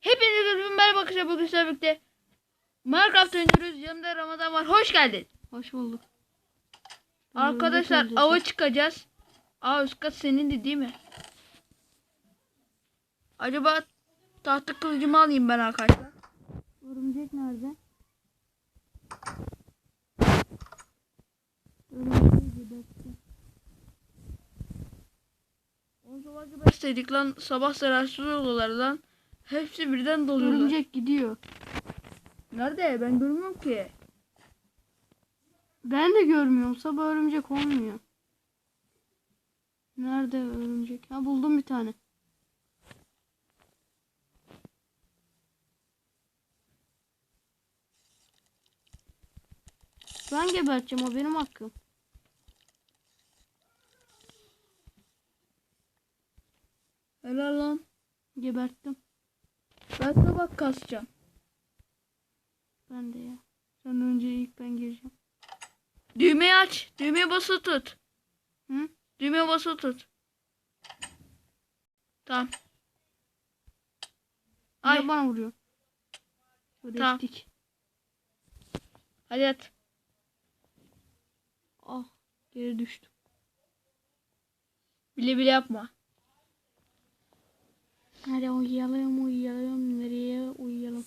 Hepinize bir merhaba arkadaşlar bugün sizlerle birlikte Minecraft oynuyoruz. Yanımda Ramazan var. Hoş geldin. Hoş bulduk. Arkadaşlar ava çıkacağız. Aa üst kat senindi değil mi? Acaba tahta kılıcımı alayım ben arkadaşlar. Örümcek nerede? Örümceği gebertti. On sabah gibi besledik lan. Sabah zararsız oluyorlar lan. Hepsi birden doluyorlar. Örümcek gidiyor. Nerede? Ben görmüyorum ki. Ben de görmüyorum. Sabah örümcek olmuyor. Nerede örümcek? Ha buldum bir tane. Ben geberteceğim o benim hakkım. Helal lan. Geberttim. Ben sabah kasacağım. Ben de ya. Sen önce ilk ben gireceğim. Düğmeyi aç. Düğmeye basılı tut. Hı? Düğmeye basılı tut. Tamam. Ay. Ay. bana vuruyor. Tamam. Ödeştik. Hadi at. Ah geri düştüm. Bile bile yapma. Hadi uyuyalım uyuyalım. Nereye uyuyalım?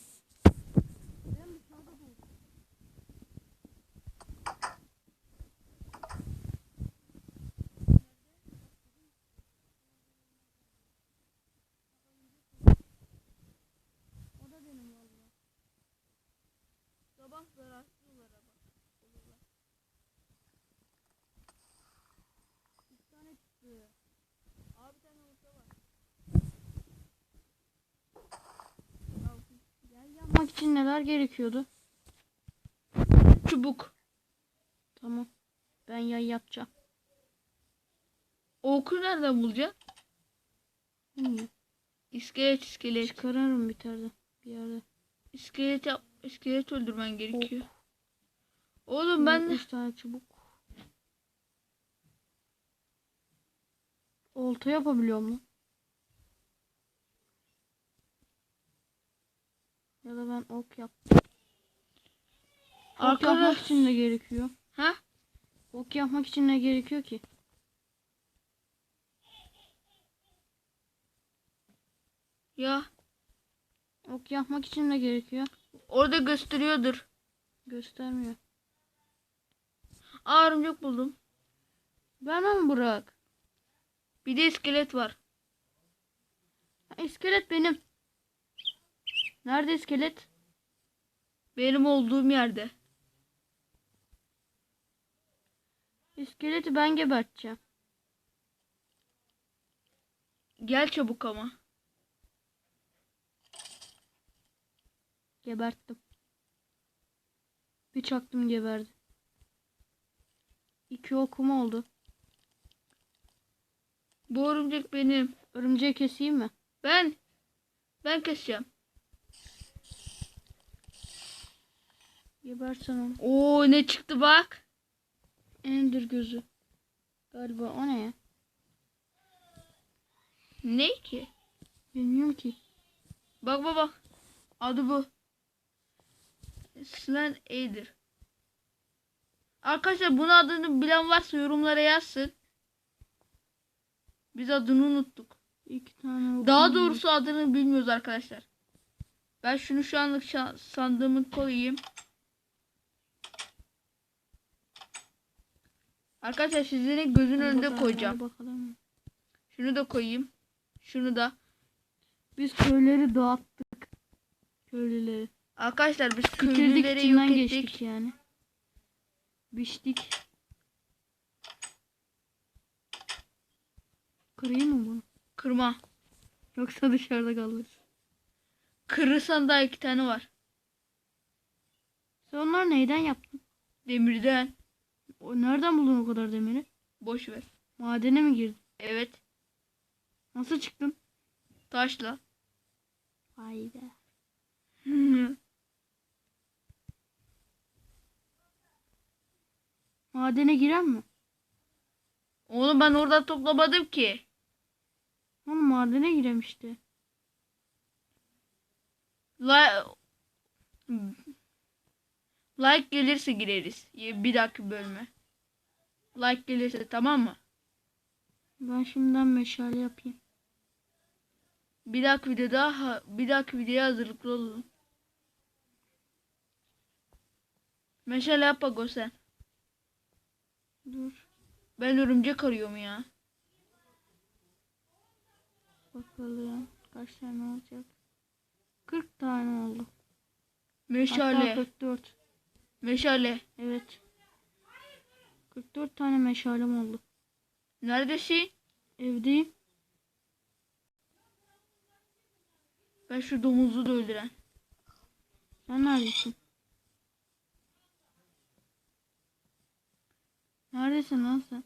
Sabah zararsız olur ama. Bir tane çıktı. Abi bir tane olsa var. Gel yapmak için neler gerekiyordu? Çubuk. Tamam. Ben yay yapacağım. O oku nereden? Bilmiyorum. İskelet iskelet. Çıkarırım bir tane bir yerde. İskelet yap. İskelet öldürmen gerekiyor. Oğlum ben de tane çubuk. Olta yapabiliyor mu? Ya da ben ok yap. Ok yapmak arkadaş. için ne gerekiyor? Ha? Ok yapmak için ne gerekiyor ki? Ya Ok yapmak için ne gerekiyor? orada gösteriyordur. Göstermiyor. Aa örümcek buldum. Bana mı bırak? Bir de iskelet var. Ha, İskelet benim. Nerede iskelet? Benim olduğum yerde. İskeleti ben geberteceğim. Gel çabuk ama. Geberttim. Bir çaktım geberdi. İki okum oldu. Bu örümcek benim. Örümceği keseyim mi? Ben. Ben keseceğim. Gebersen onu. Oo ne çıktı bak. Ender gözü. Galiba o ne ya? Ne ki? Bilmiyorum ki. Bak bak bak. Adı bu. Slen E'dir. Arkadaşlar bunun adını bilen varsa yorumlara yazsın. Biz adını unuttuk. İki tane Daha doğrusu adını bilmiyoruz arkadaşlar. Ben şunu şu anlık sandığımı koyayım. Arkadaşlar sizlerin gözün önünde koyacağım. Şunu da koyayım. Şunu da. Biz köyleri dağıttık. Köylüleri. Arkadaşlar biz Bitirdik köylüleri yok ettik. geçtik yani. Biçtik. Kırayım mı bunu? Kırma. Yoksa dışarıda kalırız. Kırırsan daha iki tane var. Sen onları neyden yaptın? Demirden. O nereden buldun o kadar demiri? Boş ver. Madene mi girdin? Evet. Nasıl çıktın? Taşla. Vay be. Madene giren mi? Onu ben orada toplamadım ki. Oğlum madene giremişti. Like, like gelirse gireriz. Bir dahaki bölüme. Like gelirse tamam mı? Ben şimdiden meşale yapayım. Bir dahaki videoda bir dahaki videoya hazırlıklı olun. Meşale yap Ago sen. Dur Ben örümcek arıyorum ya. bakalım. Kaç tane olacak? 40 tane oldu. Hatta Meşale. 44. Meşale. Evet. 44 tane meşalem oldu. Neredesin? Evdeyim. Ben şu domuzu da öldüren. Sen neredesin? Neredesin lan sen?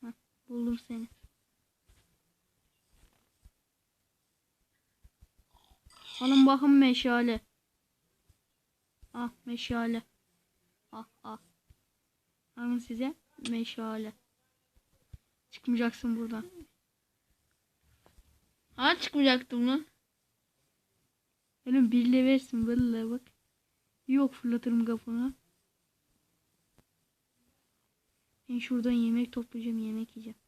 Heh, buldum seni. Alın bakın meşale. Ah meşale. Ah ah. Alın size meşale. Çıkmayacaksın buradan. Ha çıkmayacaktım lan. Oğlum birle versin vallahi bak. Yok fırlatırım kapını. Ben şuradan yemek toplayacağım yemek yiyeceğim.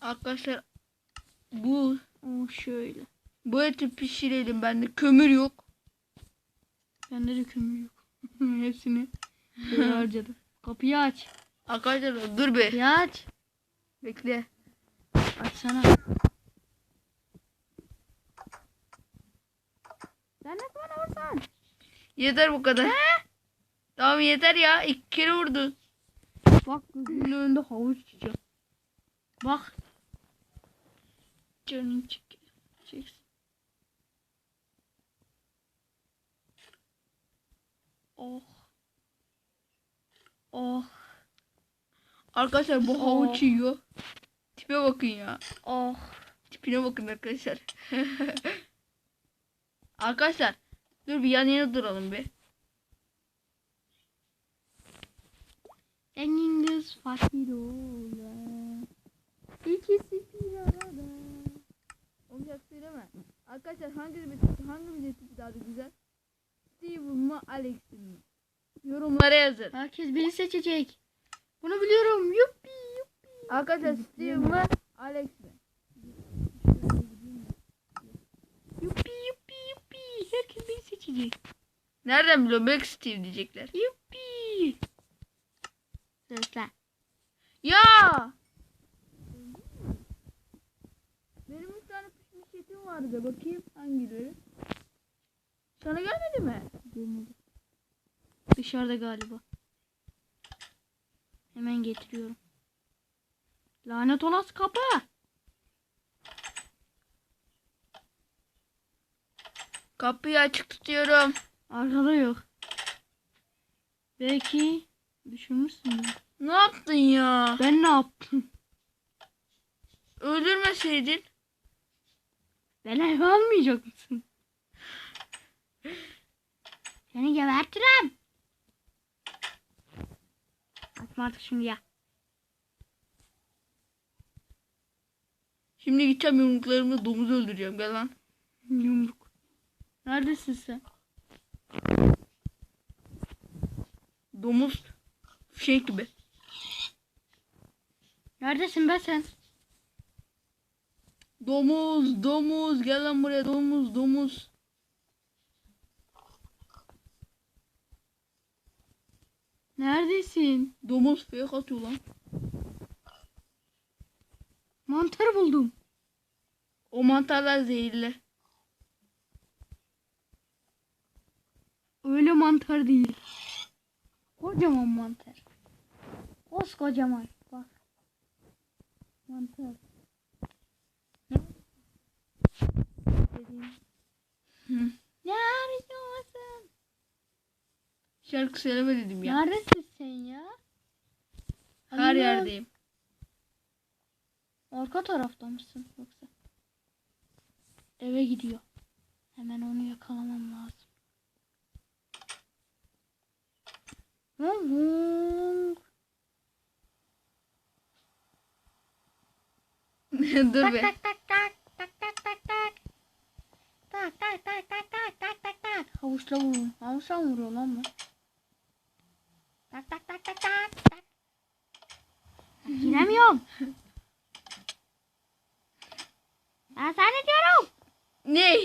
Arkadaşlar bu O şöyle. Bu eti pişirelim bende kömür yok. Bende de kömür yok. Hepsini böyle harcadım. Kapıyı aç. Arkadaşlar dur be. Kapıyı aç. Bekle. Açsana. Sen ne bana vursan? Yeter bu kadar. Tamam yeter ya. İki kere vurdun. Bak gözümün önünde havuç yiyeceğim. Bak. Canın çek. Çeksin. Oh. Oh. Arkadaşlar bu havuç Oh. yiyor. Tipe bakın ya. Oh. Tipine bakın arkadaşlar. arkadaşlar dur bir yan yana duralım bir. Engin fakir ola. İkisi bir arada. Olacak söyleme. Arkadaşlar hangi bir hangi bir daha da güzel? Steven mı Alex'in mi? Yorumlara yazın. Herkes beni seçecek. Bunu biliyorum. Yuppi yuppi. Arkadaşlar Steven mı Alex mi? Yuppi yuppi yuppi. Herkes beni seçecek. Nereden biliyorum? Belki Steve diyecekler. Yuppi. Sesler. Ya! Benim üç tane pişmiş etim vardı. Bakayım hangileri? Sana gelmedi mi? Gelmedi. Dışarıda galiba. Hemen getiriyorum. Lanet olası kapı. Kapıyı açık tutuyorum. Arkada yok. Belki düşürmüşsün. Ne yaptın ya? Ben ne yaptım? Öldürmeseydin. Ben eve almayacak mısın? Seni gebertirim. Atma artık şimdi ya. Şimdi gideceğim yumruklarımla domuz öldüreceğim. Gel lan. Yumruk. Neredesin sen? Domuz şey gibi. Neredesin be sen? Domuz, domuz. Gel lan buraya domuz, domuz. Neredesin? Domuz fake atıyor lan. Mantar buldum. O mantarlar zehirli. Öyle mantar değil. Kocaman mantar. Koskocaman. Bak. Mantar. Neredesin? Şarkı söyleme dedim ya. Neredesin sen ya? Her Anne, yerdeyim. Arka tarafta mısın yoksa? Eve gidiyor. Hemen onu yakalamam lazım. Dur Tak be. tak tak tak. tak tak tak tak tak tak tak. Havuçla vurun. Havuçla mı vuruyor lan bu? Tak tak tak tak tak tak. Giremiyorum. Ben sana diyorum. Ne?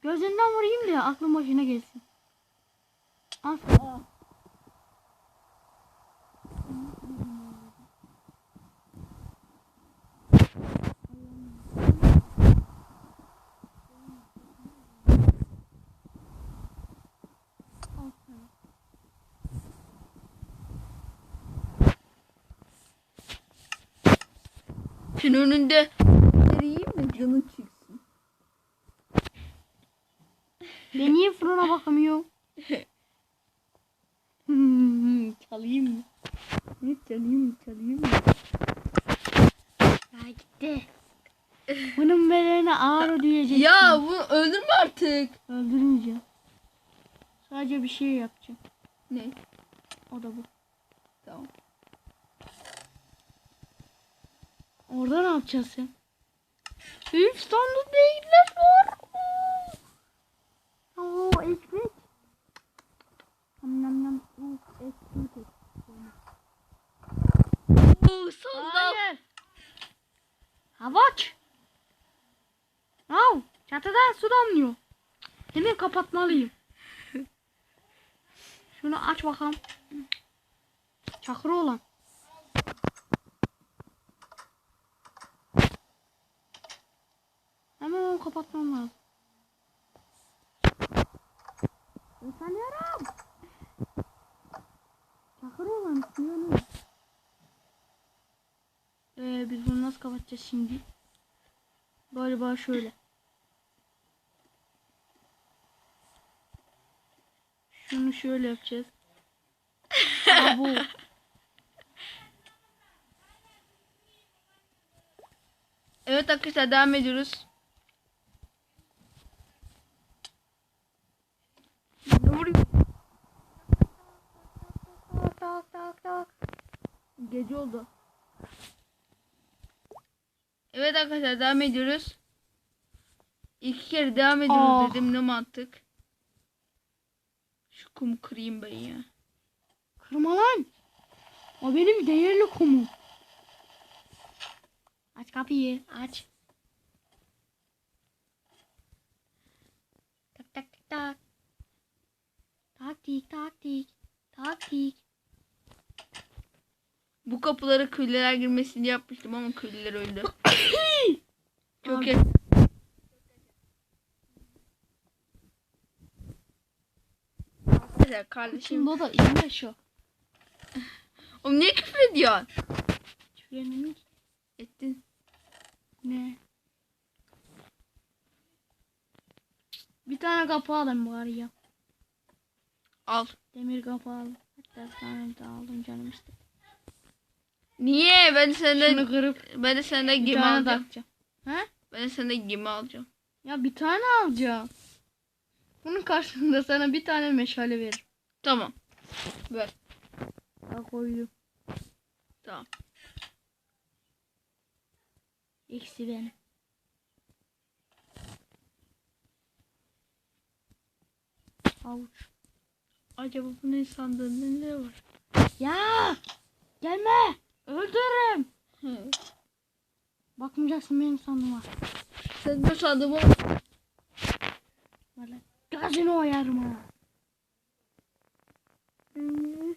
Gözünden vurayım da aklın başına gelsin. Al. Senin önünde yiyeyim mi canın çıksın. Ben niye fırına bakamıyorum? Hmm, çalayım mı? Ne çalayım mı çalayım mı? Ya gitti. Bunun bedeline ağır diyecek. Ya bunu öldürme artık. Öldürmeyeceğim. Sadece bir şey yapacağım. Ne? O da bu. Tamam. Orada ne yapacağız sen? Üf sandık değiller var. Oo ekmek. Nam nam nam. Uf, ekmek. Oo, sandal. Hayır. Havuç. Au, çatıdan su damlıyor. Hemen kapatmalıyım. Şunu aç bakalım. Çakır olan. Hemen onu kapatmam lazım. Sanıyorum. Çakır olan istiyor Ee, biz bunu nasıl kapatacağız şimdi? Galiba şöyle. Şunu şöyle yapacağız. Aa, bu. Evet arkadaşlar devam ediyoruz. Gece oldu. Evet arkadaşlar devam ediyoruz. İki kere devam ediyoruz Ah. dedim ne mantık. Kumu kırayım ben ya. Kırma lan. O benim değerli kumum. Aç kapıyı. Aç. Tak tak tak tak. Taktik taktik. Taktik. Bu kapılara köylüler girmesini yapmıştım ama köylüler öldü. Çok Abi. Arkadaşlar kardeşim. Da iyi şu. Oğlum niye küfür ediyorsun? Ettin. Ne? Bir tane kapı alayım bari ya. Al. Demir kapı alayım. Hatta sana da aldım canım istedi. Niye? Ben de Şunu senden kırıp ben de senden gemi alacağım. takacağım. He? Ben de senden gemi alacağım. Ya bir tane alacağım. Bunun karşılığında sana bir tane meşale veririm. Tamam. Ver. Ya koydum. Tamam. Eksi benim. Avuç. Acaba bu ne sandığında ne var? Ya! Gelme! Öldürürüm. Hı. Bakmayacaksın benim sandığıma. Sen sandın bu? Böyle gazını oyarım ha. Senin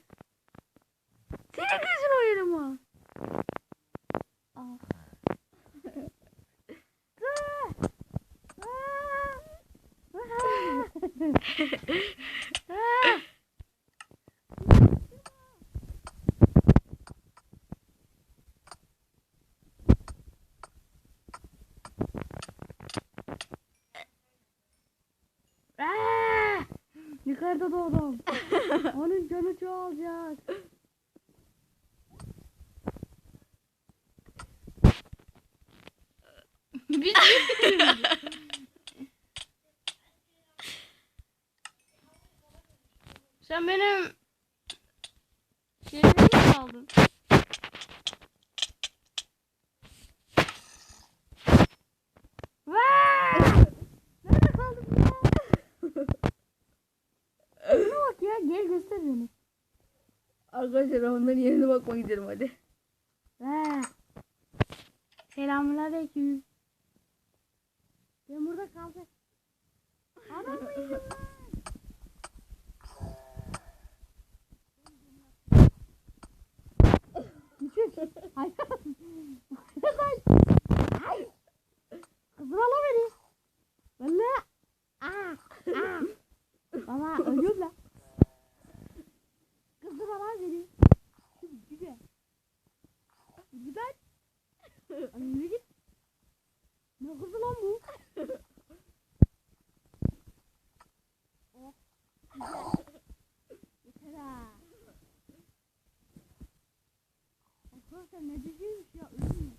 gözün oyarım ha. Al. Aa! Yukarıda doğdum. Onun canı çoğalacak. Biz Sen benim şeyimi mi aldın? Vay! Nerede Arkadaşlar onların yerine bakmak gidelim hadi. Selamünaleyküm. Ben burada kaldım. Adam mıyım lan? Küçük. Hayır. Hayır. Hayır. Kıvırala beni. Valla. Aa. Aa. Baba ölüyorum lan. Kıvırala beni. Güzel. Güzel. Önüne git. Ne kızı lan bu? oh. Güzel. Yeter ha. Arkadaşlar ne diyeceğimiş ya ölüm?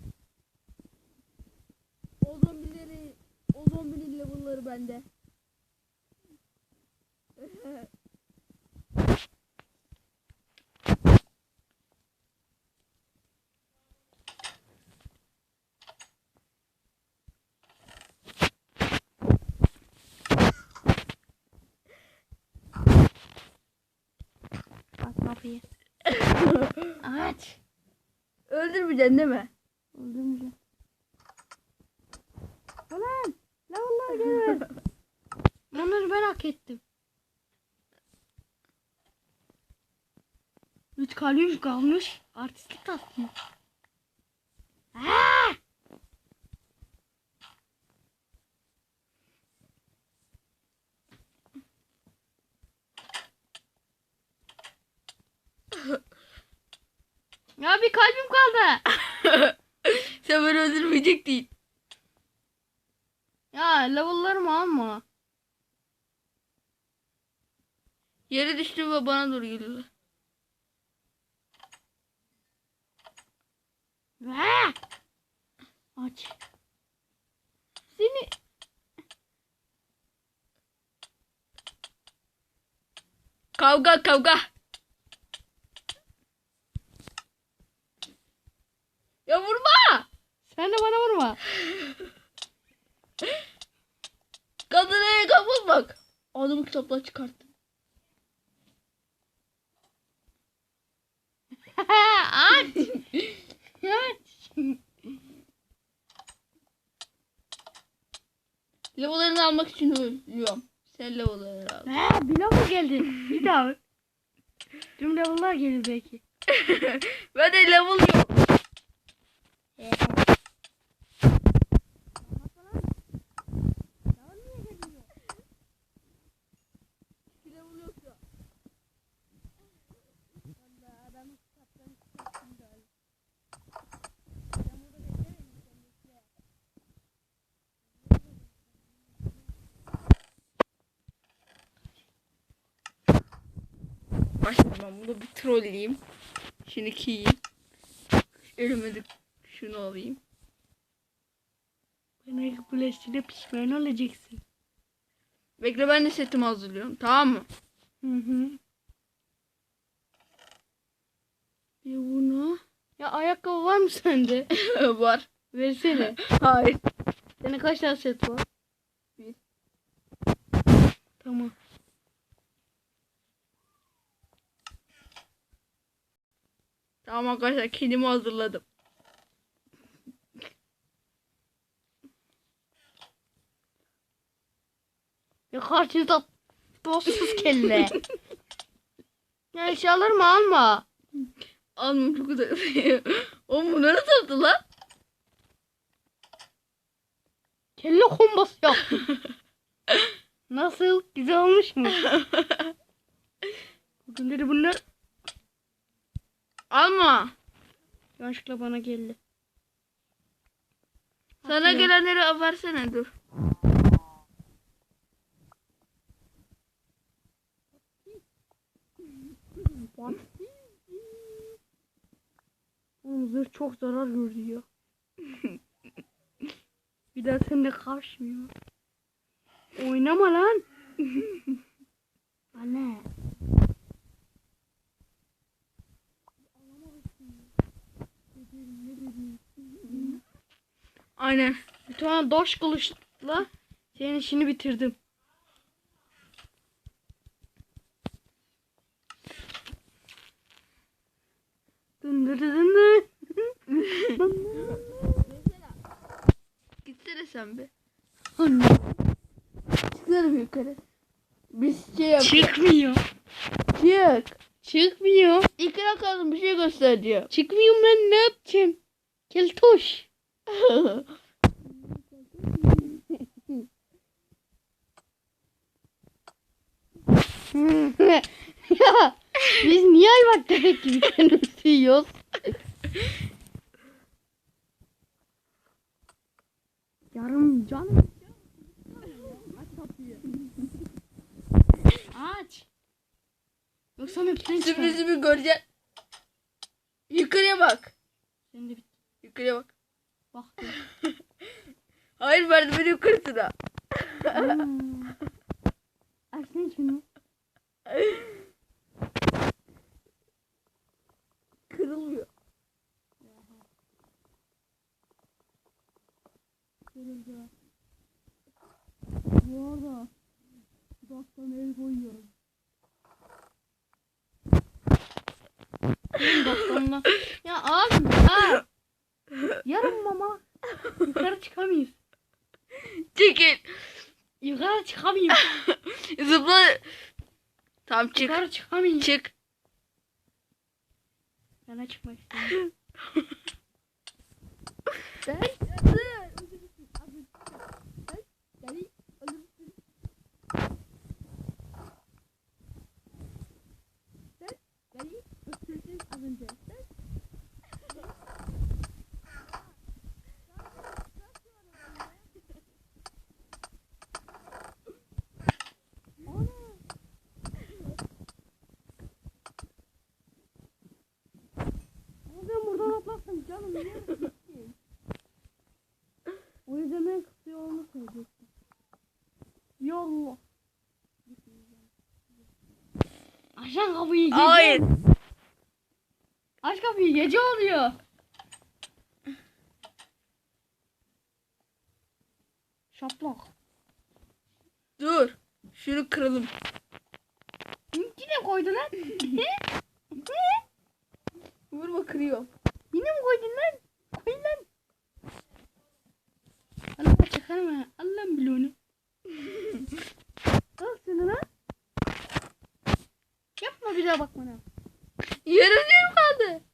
O zombileri, o zombinin level'ları bende. Bak kapıyı. Aç. Öldürmeyeceksin değil mi? Öldürmeyeceğim. Ulan. La vallahi gel. Onları ben hak ettim. Üç kalbim kalmış. Artistlik tatlıyor. Aa! Ya bir kalbim kaldı. Sen beni öldürmeyecektin. Ya level'larımı alma. Yere düştü ve bana doğru geliyorlar. Ve aç. Seni Kavga kavga. Ya vurma. Sen de bana vurma. Kadına kapıl bak. Adamı kitapla çıkarttım. aç. aç. Level'larını almak için ölüyorum. Sen level'larını al. He bir level geldi. Bir daha. Tüm level'lar gelir belki. ben de level yok. Başla ben bunu bir trolleyeyim. Şimdi kiyeyim. Elime de şunu alayım. Bana bulaştığında pişman olacaksın. Bekle ben de setimi hazırlıyorum. Tamam mı? Hı hı. Bir bunu. Ya ayakkabı var mı sende? Var. Versene. Hayır. Senin kaç tane set var? Bir. Tamam. Tamam arkadaşlar kendimi hazırladım. Ya karşınızda dostsuz kelle. ya eşyalarımı alma. Almam çok güzel. Oğlum bu nereye sattı lan? Kelle kombası yaptım. Nasıl? Güzel olmuş mu? Bugünleri bunlar Alma. yanlışlıkla bana geldi. Sana Atıyorum. gelenleri versene dur. Oğlum zırh çok zarar gördü ya. Bir daha seninle karşımıyor. Oynama lan. Anne. Aynen. Bir tane daş kılıçla senin işini bitirdim. Dındır dındır. Gitsene sen be. Anne. Çıklarım yukarı. Biz şey yapıyoruz. Çıkmıyor. Çık. Çıkmıyor. İkra kalın bir şey göster diyor. Çıkmıyorum ben ne yapacağım? Keltoş. ya biz niye hayvan köpek gibi kendimizi yiyoruz? Yarım canım. Aç. Yoksa çıkar. Sürprizimi göreceksin. Yukarıya bak. Senin de bit. Yukarıya bak. Bak. Hayır merdiveni yukarısına. Açsana şunu. Kırılmıyor. Kırıldı. Bu arada dudaktan el koyuyorum. Dudaklarına. ya abi ya. Yarın mama. Yukarı çıkamayız. Çekil. Yukarı çıkamayız. Zıpla. Tamam çık. Yukarı çıkamayız. Çık. Ben de çıkmak istiyorum. Ben Ama ben buradan atlarsam canım ne yapayım? O yüzden ben kısa yolunu söyleyecektim. Yallah. Aşağı kapıyı gece. Hayır. Aç kapıyı gece oluyor. Şaplak. Dur. Şunu kıralım. Yine koydun lan. Vurma kırıyor. Yine mi koydun lan? Koy lan. Allah çıkarma. Allah'ım bile onu. Al seni lan. Yapma bir daha bak bana. Yarım yarım kaldı.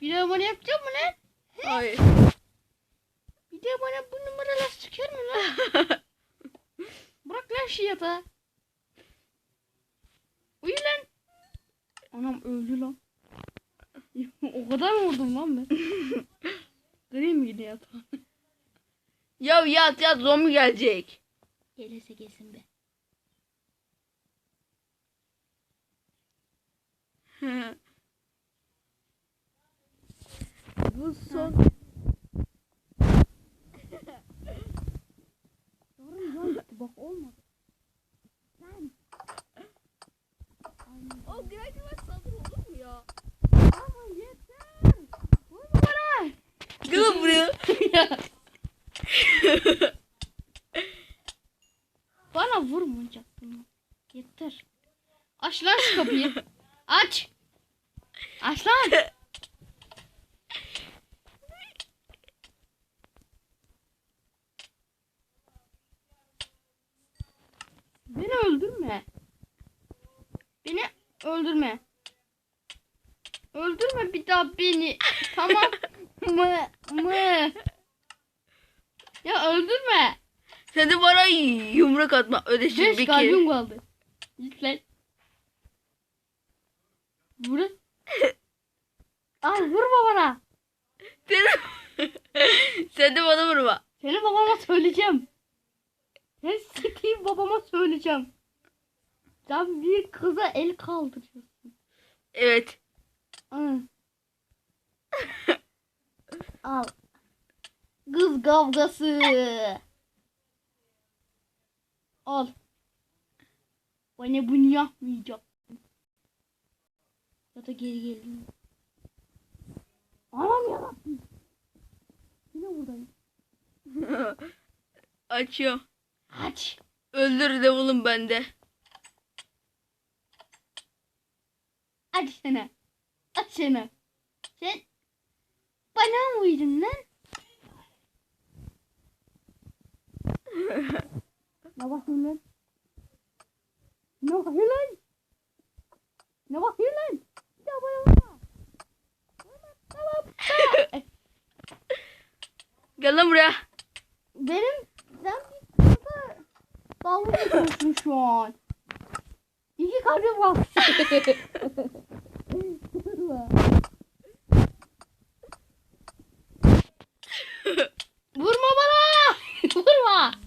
Bir daha bana yapacak mı lan? Hayır. Bir daha bana bu numaralar sıkar mı lan? Bırak lan şu yatağı. Uyu lan. Anam öldü lan. o kadar mı vurdum lan ben? Kırayım mı yine yatağı? Ya yat yat zombi gelecek. Gelirse gelsin be. Bu son. Yarım lan gitti bak olmadı. O graduate saldırı olur mu ya? Ama yeter. Vurma bana. Gel buraya. Bana vurmayacaktın. Yeter. Aç lan şu kapıyı. Aç. Aç lan. Beni öldürme. Beni öldürme. Öldürme bir daha beni. Tamam mı? Mı? Ya öldürme. Sen de bana yumruk atma. Ödeşin Beş bir kere. kalbim kaldı. Git lan. Vur. Al vurma bana. Sen, sen de bana vurma. Seni babama söyleyeceğim. Ben sikeyim babama söyleyeceğim. Sen bir kıza el kaldırıyorsun. Evet. Al. Kız kavgası. Al. Bana bunu yapmayacaksın. Ya da geri gelin. Anam yarabbim. Yine buradayım. Açıyorum. Aç. Öldür devil'ım bende. Aç sana. Aç sana. Sen bana mı uydun lan? Ne bakıyorsun lan? Ne bakıyorsun lan? Ne bakıyorsun lan? Ya bana bana. Tamam. Gel lan buraya. Benim ben bir kısa dalga geçiyorsun şu an. İki kalbim var. Vurma bana. Vurma.